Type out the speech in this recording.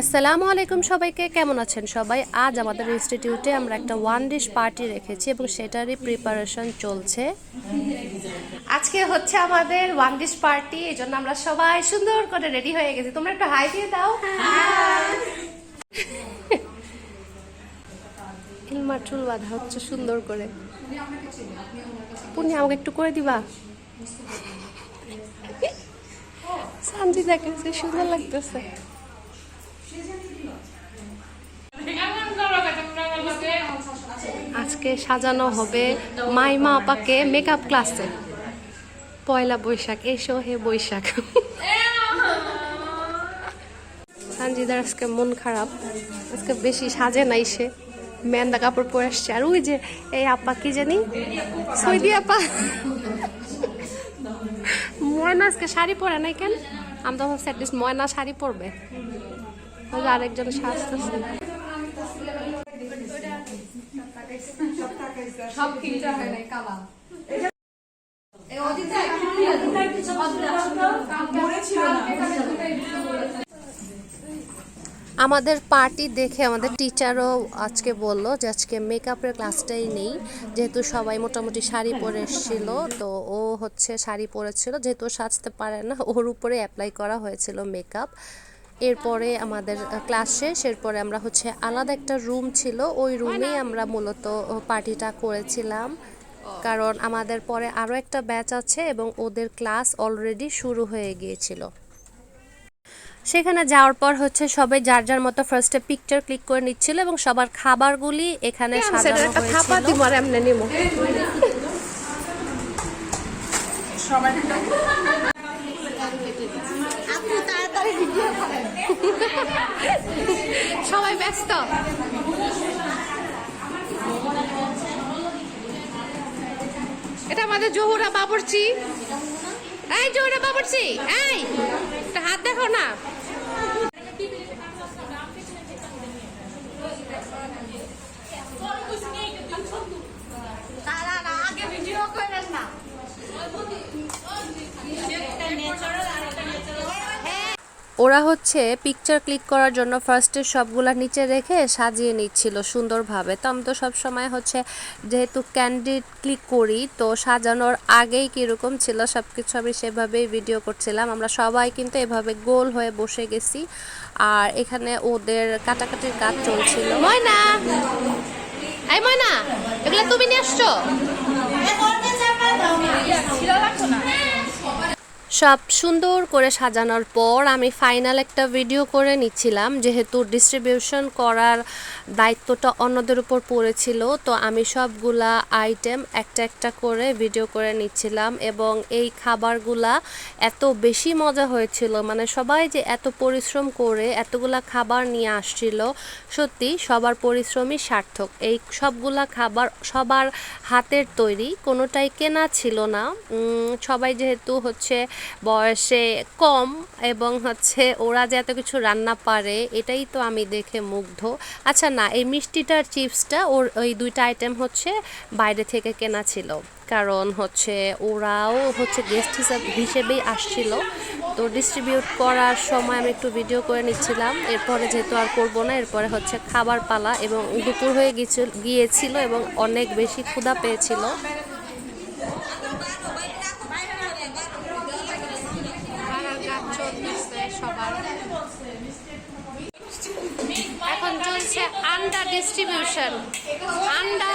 আসসালামু আলাইকুম সবাইকে, কেমন আছেন সবাই? আজ আমাদের ইনস্টিটিউটে আমরা একটা ওয়ান ডিশ পার্টি রেখেছি এবং সেটারই প্রিপারেশন চলছে। আজকে হচ্ছে আমাদের ওয়ান ডিশ পার্টি এই জন্য আমরা সবাই সুন্দর করে রেডি হয়ে গেছি। তোমরা একটু হাই দিয়ে দাও। ইলমার চুল বাঁধা হচ্ছে সুন্দর করে। পুনি আমাকে একটু করে দিবা? সানজি দেখেছে সুন্দর লাগতেছে। আজকে সাজানো হবে মাইমা আপাকে মেকআপ ক্লাসে পয়লা বৈশাখ, এসো হে বৈশাখ। সানজিদার আজকে মন খারাপ। আজকে বেশি সাজে নাই সে। মেন্দা কাপড় পরে আসছে। আর ওই যে এই আপা কি জানি? সৈদি আপা। ময়না আজকে শাড়ি পরে নাই কেন? আমি তো ভাবছি অ্যাটলিস্ট ময়না শাড়ি পরবে। আরেকজন সাজতেছে। আমাদের পার্টি দেখে আমাদের টিচারও আজকে বলল যে আজকে মেকআপের ক্লাসটাই নেই, যেহেতু সবাই মোটামুটি শাড়ি পরে এসেছিল, তো ও হচ্ছে শাড়ি পরেছিল, যেহেতু সাজতে পারে না, ওর উপরে অ্যাপ্লাই করা হয়েছিল মেকআপ। এরপরে আমাদের ক্লাস শেষ এরপরে আমরা হচ্ছে আলাদা একটা রুম ছিল। ওই রুমেই আমরা মূলত পার্টিটা করেছিলাম। কারণ আমাদের পরে আরও একটা ব্যাচ আছে এবং ওদের ক্লাস অলরেডি শুরু হয়ে গিয়েছিল। সেখানে যাওয়ার পর হচ্ছে সবাই যার যার মতো ফার্স্টে পিকচার ক্লিক করে নিচ্ছিল এবং সবার খাবারগুলি এখানে সাজানো হয়েছিল। সবাই ব্যস্ত। এটা আমাদের জহুরা বাবরচি। এই জহুরা বাবরচি এই হাত দেখো না। ওরা হচ্ছে পিকচার ক্লিক করার জন্য ফার্স্টে সবগুলা নিচে রেখে সাজিয়ে নিচ্ছিল সুন্দরভাবে। তো আমি তো সব সময় হচ্ছে যেহেতু ক্যান্ডিড ক্লিক করি তো সাজানোর আগেই কীরকম ছিল সব কিছু আমি সেভাবেই ভিডিও করছিলাম। আমরা সবাই কিন্তু এভাবে গোল হয়ে বসে গেছি। আর এখানে ওদের কাটাকাটির কাজ চলছিল। ময়না! ময়না এগুলো তুমি নিয়ে আসছো? সব সুন্দর করে সাজানোর পর আমি ফাইনাল একটা ভিডিও করে নিচ্ছিলাম, যেহেতু ডিস্ট্রিবিউশন করার দায়িত্বটা অন্যদের উপর পড়েছিল, তো আমি সবগুলা আইটেম একটা একটা করে ভিডিও করে নিচ্ছিলাম এবং এই খাবারগুলা এত বেশি মজা হয়েছিল মানে সবাই যে এত পরিশ্রম করে এতগুলা খাবার নিয়ে আসছিল, সত্যি সবার পরিশ্রমই সার্থক। এই সবগুলা খাবার সবার হাতের তৈরি, কোনোটাই কেনা ছিল না। সবাই যেহেতু হচ্ছে বয়সে কম এবং হচ্ছে ওরা যে এত কিছু রান্না পারে, এটাই তো আমি দেখে মুগ্ধ। আচ্ছা না, এই মিষ্টিটার চিপসটা ওর ওই দুইটা আইটেম হচ্ছে বাইরে থেকে কেনা ছিল। কারণ হচ্ছে ওরাও হচ্ছে গেস্ট হিসাব হিসেবেই আসছিল। তো ডিস্ট্রিবিউট করার সময় আমি একটু ভিডিও করে নিচ্ছিলাম। এরপরে যেহেতু আর করব না, এরপরে হচ্ছে খাবার পালা এবং দুপুর হয়ে গিয়েছিল গিয়েছিল এবং অনেক বেশি ক্ষুধা পেয়েছিল। ডিস্ট্রিবিউশন আন্ডা